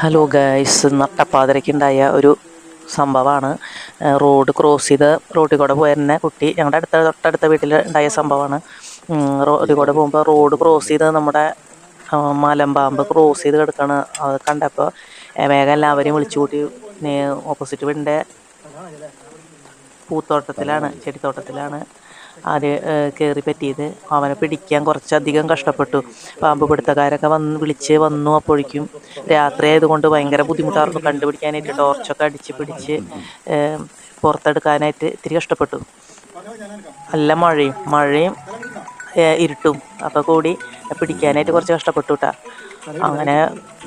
Hello guys നട്ടപ്പാതിരയ്ക്കുണ്ടായ ഒരു സംഭവമാണ്. Road cross ചെയ്ത് റോഡിൽ കൂടെ പോയിരുന്ന കുട്ടി ഞങ്ങളുടെ അടുത്ത തൊട്ടടുത്ത വീട്ടിൽ ഉണ്ടായ സംഭവമാണ്. റോഡിൽ കൂടെ പോകുമ്പോൾ റോഡ് ക്രോസ് ചെയ്ത് നമ്മുടെ മലമ്പാമ്പ് ക്രോസ് ചെയ്ത് കിടക്കുകയാണ് അത് കണ്ടപ്പോൾ വേഗം എല്ലാവരെയും വിളിച്ചു കൂട്ടി. ഓപ്പോസിറ്റ് വീടിന്റെ പൂത്തോട്ടത്തിലാണ് ചെടിത്തോട്ടത്തിലാണ്. ആര് കയറി പറ്റിയത്? അവനെ പിടിക്കാൻ കുറച്ചധികം കഷ്ടപ്പെട്ടു. പാമ്പ് പിടുത്തക്കാരൊക്കെ വന്ന് വിളിച്ച് വന്നു അപ്പോഴേക്കും. രാത്രി ആയതുകൊണ്ട് ഭയങ്കര ബുദ്ധിമുട്ടായിരുന്നു കണ്ടുപിടിക്കാനായിട്ട് ടോർച്ചൊക്കെ അടിച്ച് പിടിച്ച് പുറത്തെടുക്കാനായിട്ട് ഇത്തിരി കഷ്ടപ്പെട്ടു. നല്ല മഴയും മഴയും ഇരുട്ടും അപ്പോൾ കൂടി പിടിക്കാനായിട്ട് കുറച്ച് കഷ്ടപ്പെട്ടു കേട്ടാ അങ്ങനെ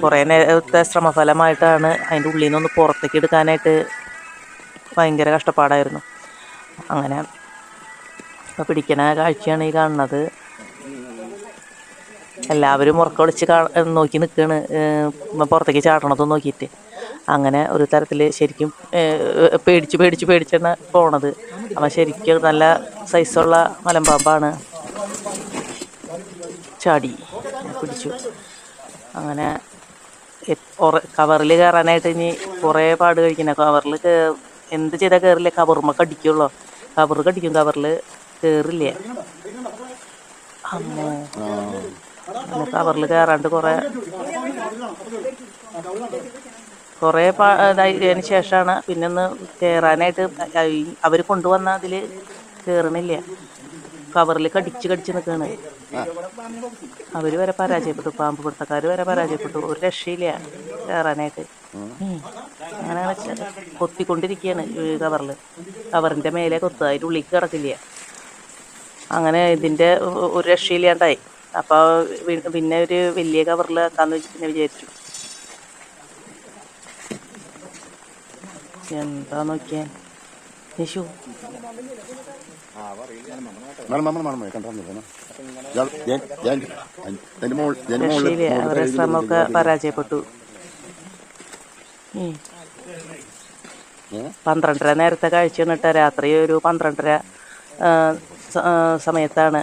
കുറേ നേരത്തെ ശ്രമഫലമായിട്ടാണ് അതിന്റെ ഉള്ളിൽ നിന്നൊന്ന് പുറത്തേക്ക് എടുക്കാനായിട്ട് ഭയങ്കര കഷ്ടപ്പാടായിരുന്നു. അങ്ങനെ ഇപ്പം പിടിക്കണ കാഴ്ചയാണ് ഈ കാണുന്നത്. എല്ലാവരും ഉറക്കം കാ നോക്കി നിൽക്കുകയാണ് പുറത്തേക്ക് ചാടണതും നോക്കിയിട്ട്. അങ്ങനെ ഒരു തരത്തിൽ ശരിക്കും പേടിച്ച് പേടിച്ച് പേടിച്ചാണ് പോണത്. അപ്പം ശരിക്കും നല്ല സൈസുള്ള മലമ്പാമ്പാണ്. ചാടി. പിടിച്ചു. അങ്ങനെ കവറിൽ കയറാനായിട്ട് ഇനി കുറേ പാട് കഴിക്കുന്ന കവറിൽ എന്ത് ചെയ്താൽ കയറില്ല കവറുമ്മ കടിക്കുള്ളൂ കവർ കടിക്കും കവറിൽ അമ്മോ. അവറിൽ കവറിൽ കയറാണ്ട് കുറേ കുറേ ഇതായതിന് ശേഷമാണ് പിന്നെ ഒന്ന് കയറാനായിട്ട് അവർ കൊണ്ടുവന്ന അതിൽ കയറണില്ല കവറിൽ കടിച്ച് കടിച്ച് നിൽക്കുകയാണ് അവർ വരെ പരാജയപ്പെട്ടു. പാമ്പ് പിടുത്തക്കാർ വരെ പരാജയപ്പെട്ടു. ഒരു രക്ഷയില്ല കയറാനായിട്ട്. അങ്ങനെ കൊത്തിക്കൊണ്ടിരിക്കുകയാണ് കവറിൽ കവറിന്റെ മേലെ കൊത്തുക അതിന്റെ ഉള്ളിലേക്ക് കിടക്കില്ല. അങ്ങനെ ഇതിന്റെ ഒരു രക്ഷയില്ലാണ്ടായി. അപ്പോൾ പിന്നെ ഒരു വലിയ കവറിൽ എന്താന്ന് വെച്ച് പിന്നെ വിചാരിച്ചു. എന്താ നോക്കിയാ? നിഷു മേഡം നമ്മൾ മേഡം കണ്ടിരുന്നു എന്റെ മോൾ എന്റെ മോളിൽ രക്ഷയില്ല? അവരുടെ ശ്രമമൊക്കെ പരാജയപ്പെട്ടു. പന്ത്രണ്ടര നേരത്തെ കഴിച്ചു കേട്ടോ രാത്രി ഒരു പന്ത്രണ്ടര സമയത്താണ്.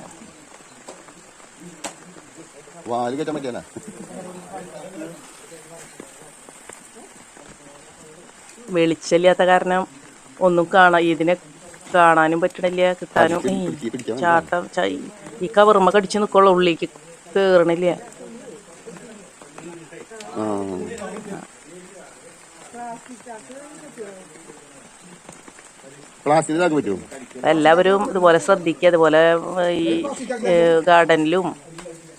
വെളിച്ചില്ലാത്ത വെളിച്ചമില്ലാത്ത കാരണം ഒന്നും കാണാൻ ഇതിനെ കാണാനും പറ്റണില്ല കിട്ടാനും. ചാട്ട ഈ കവർമ്മ കടിച്ച് നിൽക്കുള്ള ഉള്ളിലേക്ക് കേറണില്ല. ക്ലാസ് പ്ലാസ്റ്റിക്കിലാക്കി പറ്റുമോ എല്ലാവരും ഇതുപോലെ ശ്രദ്ധിക്കുക അതുപോലെ ഈ ഗാർഡനിലും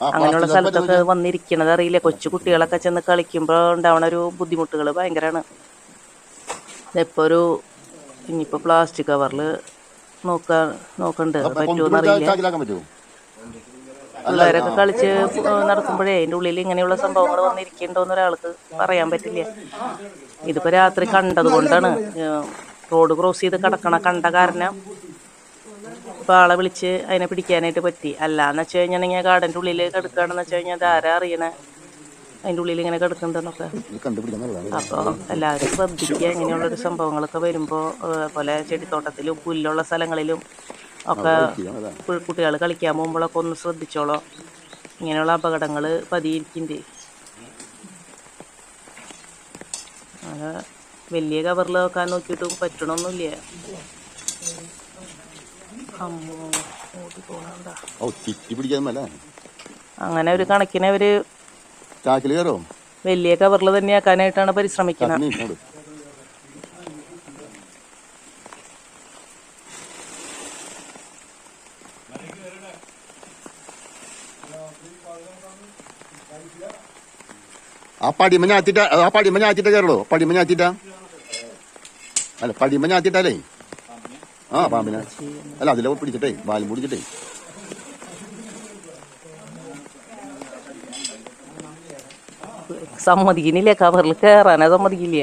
അങ്ങനെയുള്ള സ്ഥലത്തൊക്കെ വന്നിരിക്കണത് അറിയില്ല? കൊച്ചു കുട്ടികളൊക്കെ ചെന്ന് കളിക്കുമ്പോൾ ഉണ്ടാവണ ഒരു ബുദ്ധിമുട്ടുകൾ ഭയങ്കരമാണ് ഇതിപ്പോൾ ഒരു ഇനിയിപ്പോൾ പ്ലാസ്റ്റിക് കവറിൽ നോക്കാൻ നോക്കണ്ട്. പറ്റുമോ അറിയില്ല. ചാക്കിലാക്കാൻ പറ്റുമോ പിള്ളേരൊക്കെ കളിച്ച് നടക്കുമ്പോഴേ അതിന്റെ ഉള്ളിൽ ഇങ്ങനെയുള്ള സംഭവങ്ങൾ വന്നിരിക്കണ്ടോന്ന് ഒരാൾക്ക് പറയാൻ പറ്റില്ല. ഇതിപ്പോൾ രാത്രി കണ്ടത് കൊണ്ടാണ് റോഡ് ക്രോസ് ചെയ്ത് കിടക്കണ കണ്ട കാരണം ഇപ്പം ആളെ വിളിച്ച് അതിനെ പിടിക്കാനായിട്ട് പറ്റി. അല്ലാന്ന് വെച്ച് കഴിഞ്ഞിട്ടുണ്ടെങ്കിൽ ഗാർഡന്റെ ഉള്ളിൽ കിടക്കുകയാണെന്ന് വെച്ച് കഴിഞ്ഞാൽ ധാരാ അറിയണേ? അതിന്റെ ഉള്ളിൽ ഇങ്ങനെ കിടക്കുന്നുണ്ടെന്നൊക്കെ. അപ്പോൾ എല്ലാവരും ശ്രദ്ധിക്കുക. ഇങ്ങനെയുള്ളൊരു സംഭവങ്ങളൊക്കെ വരുമ്പോൾ പോലെ ചെടിത്തോട്ടത്തിലും പുല്ലുള്ള സ്ഥലങ്ങളിലും ഒക്കെ കുട്ടികൾ കളിക്കാൻ പോകുമ്പോഴൊക്കെ ഒന്ന് ശ്രദ്ധിച്ചോളോ. ഇങ്ങനെയുള്ള അപകടങ്ങൾ പതിയിരിക്കുന്നുണ്ട് വലിയ കവറിൽ വെക്കാൻ നോക്കിയിട്ടും പറ്റണമൊന്നുമില്ല അങ്ങനെ ഒരു കണക്കിന് അവർ വലിയ കവറിൽ തന്നെ ആക്കാനായിട്ടാണ് പരിശ്രമിക്കുന്നത് ആ പടിമ ഞാത്തിട്ട ആ പടിമ ഞാത്തിട്ട കയറോ പടിമ ഞാത്തിട്ട അല്ല പടിമ ഞാത്തിട്ടല്ലേ ആ പാമ്പിനെ. അല്ല അതിലെ പിടിച്ചിട്ടേ വാലും പിടിച്ചിട്ടേ സമ്മതിക്കുന്നില്ല കവറിൽ കയറാനേ സമ്മതിക്കില്ല?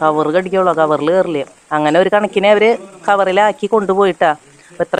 കവർ കടിക്കുള്ളൂ കവറിൽ കയറില്ല അങ്ങനെ ഒരു കണക്കിനെ അവർ കവറിലാക്കി കൊണ്ടുപോയിട്ടാ. എത്ര